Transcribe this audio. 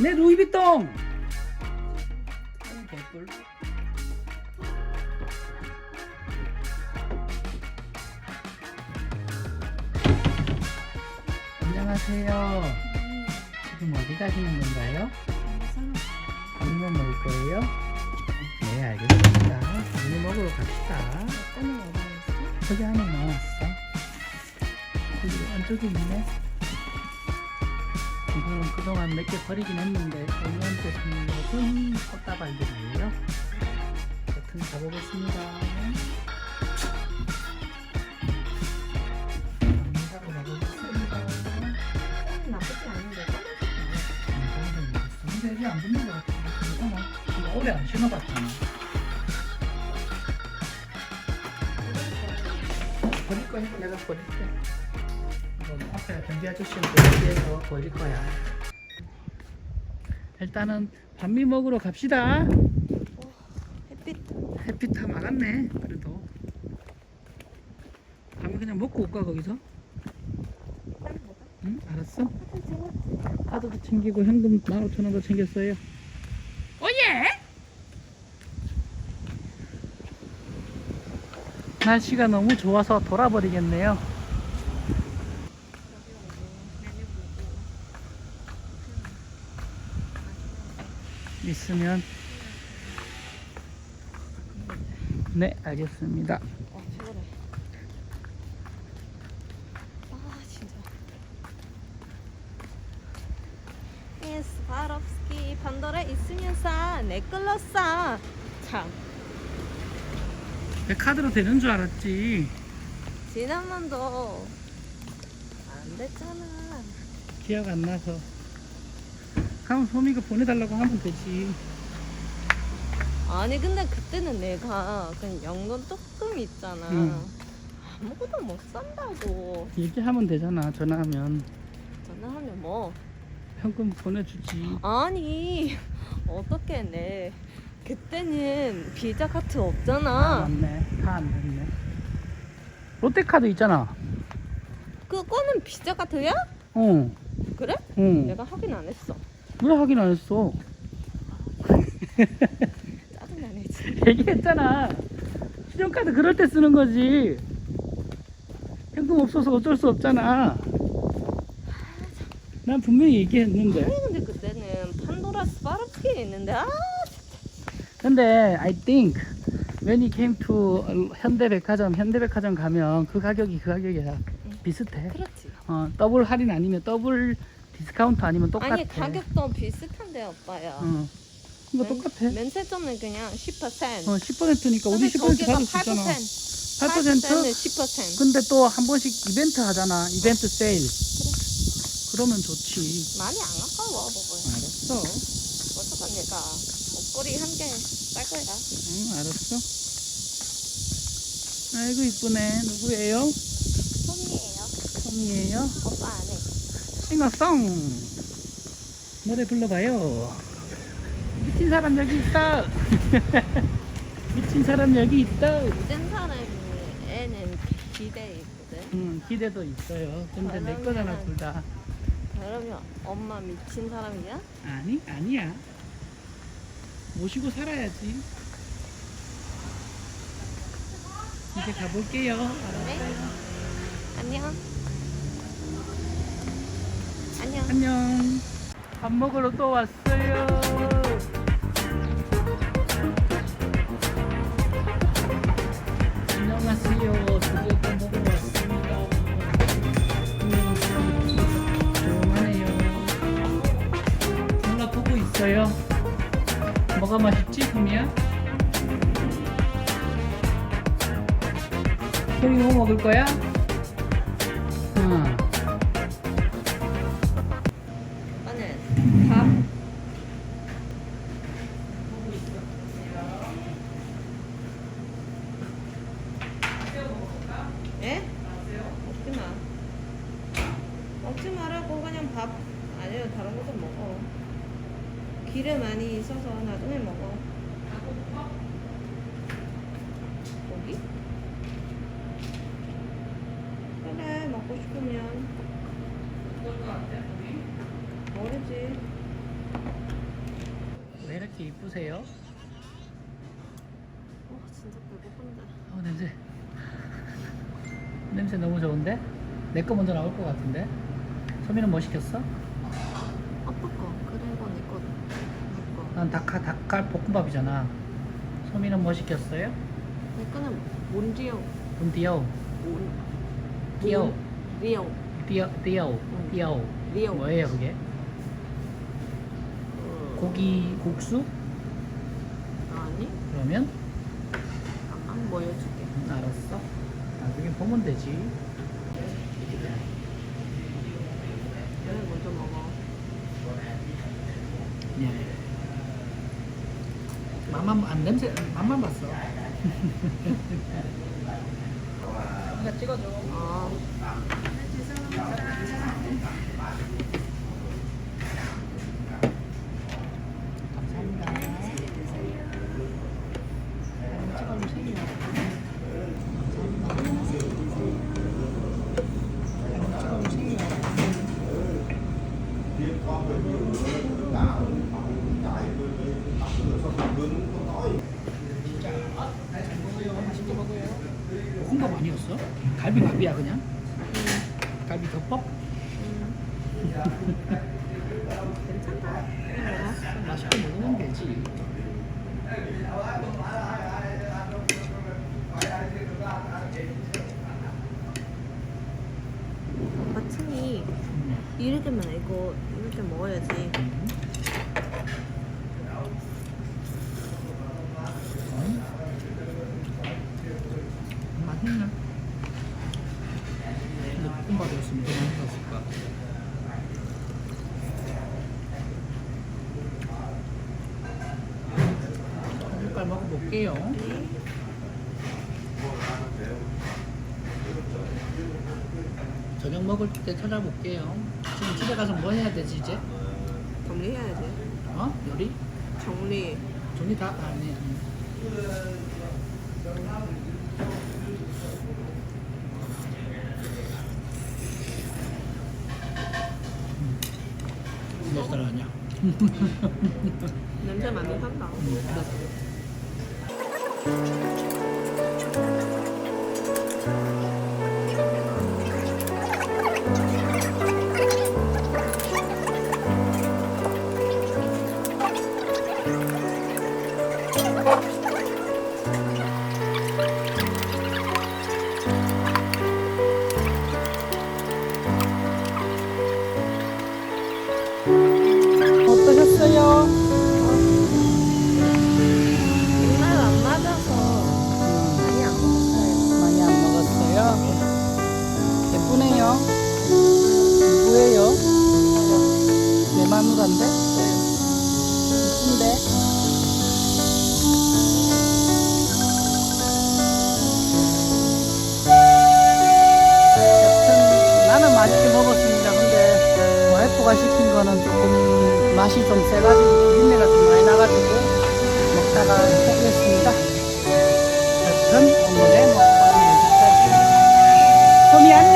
내 루이비통! 개꿀. 안녕하세요. 지금 어디 가시는 건가요? 밥만 먹을 거예요? 네, 알겠습니다. 밥을 먹으러 갑시다. 오늘 어디 있어? 저기 안에 나왔어. 여기 안쪽에 있네. 이거는 그동안 몇 개 버리긴 했는데 언니한테 선물로 준 꽃다발들이에요. 버튼 가보겠습니다. 하고 가보겠습니다. 음, 나쁘지 않은데 근데 여기 안 붙는 것 같아. 괜찮아. 이거 오래 안 신어봤잖아. 버릴 거야. 내가 버릴게. 이거 앞에 변기 아저씨한테 얘기해서 버릴 거야. 일단은 반미 먹으러 갑시다. 햇빛 햇빛 다 막았네. 그래도. 밤에 그냥 먹고 올까 거기서? 응? 알았어. 카드도 챙기고 현금 15,000원도 챙겼어요. 오예! 날씨가 너무 좋아서 돌아버리겠네요. 있으면 네 알겠습니다. 어 피곤해 아 진짜 이 스파롭스키 판도라 있으면 싸내 걸로 싸참 내 카드로 되는 줄 알았지. 지난번도 안 됐잖아 기억 안 나서. 그럼 소미가 보내달라고 하면 되지. 아니 근데 그때는 내가 그냥 연금 조금 있잖아 응. 아무것도 못 산다고 얘기하면 되잖아. 전화하면 전화하면 뭐 현금 보내주지. 아니 어떻게 내 그때는 비자 카트 아, 없잖아 맞네. 다 안 됐네. 롯데카드 있잖아. 그거는 비자 카트야? 어. 그래? 응. 내가 확인 안 했어 왜 확인 안 했어? 짜증나네 얘기했잖아. 신용카드 그럴 때 쓰는 거지. 현금 없어서 어쩔 수 없잖아. 난 분명히 얘기했는데. 아니 근데 그때는 판도라 스파르키에 있는데 아 근데 I think when it came to 현대백화점, 현대백화점 가면 그 가격이 그 가격이야. 비슷해. 그렇지 어, 더블 할인 아니면 더블 디스카운트 아니면 똑같아. 아니 가격도 비슷한데 오빠야 응. 이거 면- 똑같아. 면세점은 그냥 10% 어, 10%니까 우리 10% 거기가 받을 수 있잖아. 8% 8%? 8%는 10% 근데 또 한 번씩 이벤트 하잖아. 이벤트 세일. 그러면 좋지. 많이 안 아까워 보고요 알았어. 어쩌다 내가 목걸이 한개쌀 거야 응, 알았어. 아이고 이쁘네. 누구예요? 손이에요 솜이에요. 오빠 안에 싱어송. 노래 불러봐요. 미친 사람 여기 있다. 미친 사람 여기 있다. 모든 사람이 애는 기대에 있거든 응, 기대도 있어요. 근데 내 거잖아, 둘 다. 그러면 엄마 미친 사람이야? 아니, 아니야. 모시고 살아야지. 이제 가볼게요. 네 안녕 안녕 안녕. 밥 먹으러 또 왔어요. 안녕하세요. 드디어 또 먹으러 왔습니다. 음, 조용하네요. 몰라 보고 있어요. 뭐가 맛있지, 소미야? 소미 뭐 먹을 거야? 밥 아니요 다른 것도 먹어. 기름 많이 있어서 나중에 먹어. 고기? 그래 먹고 싶으면 모르지. 어떠세요? 와 진짜 배고픈데. 어 냄새 냄새 너무 좋은데? 내 거 먼저 나올 것 같은데? 소민은 뭐 시켰어? 아빠 거 그리고 내 거. 내 거. 난 닭칼, 닭칼 볶음밥이잖아 소민은 뭐 시켰어요? 내 거는 몬디오. 분디오 몬. 디오 리오. 디오 디오 응. 디오 리오. 뭐예요 그게? 어, 고기 국수? 아니? 그러면? 잠깐 보여줄게. 음, 알았어 나중에 보면 되지 왜 먼저 먹어? 예. 맛만 안 냄새 맛만 봤어. 이거 찍어줘. 아. 감사합니다. 찍어주세요. 볶음밥 아니었어? 갈비밥이야 그냥? 갈비 덮밥? 맛있게 먹으면 되지. 마침이 음. 이럴 때면 이거 이럴 때 먹어야지. 음. 음. 맛있네. 볶음밥이었으면 더 맛있었을 것 같아. 색깔 먹어볼게요. 저녁 먹을 때 찾아볼게요. 지금 집에 가서 뭐 해야 되지 이제? 정리해야지. 어? 요리? 정리. 정리 다 안 해. 음. 몇 살 아니야? 냄새 많이 산다. 거는 조금 맛이 좀 세가지고 비린내가 좀 많이 나가지고 먹다가 포기했습니다. 여튼 오늘의 먹방은 여기까지. 소미안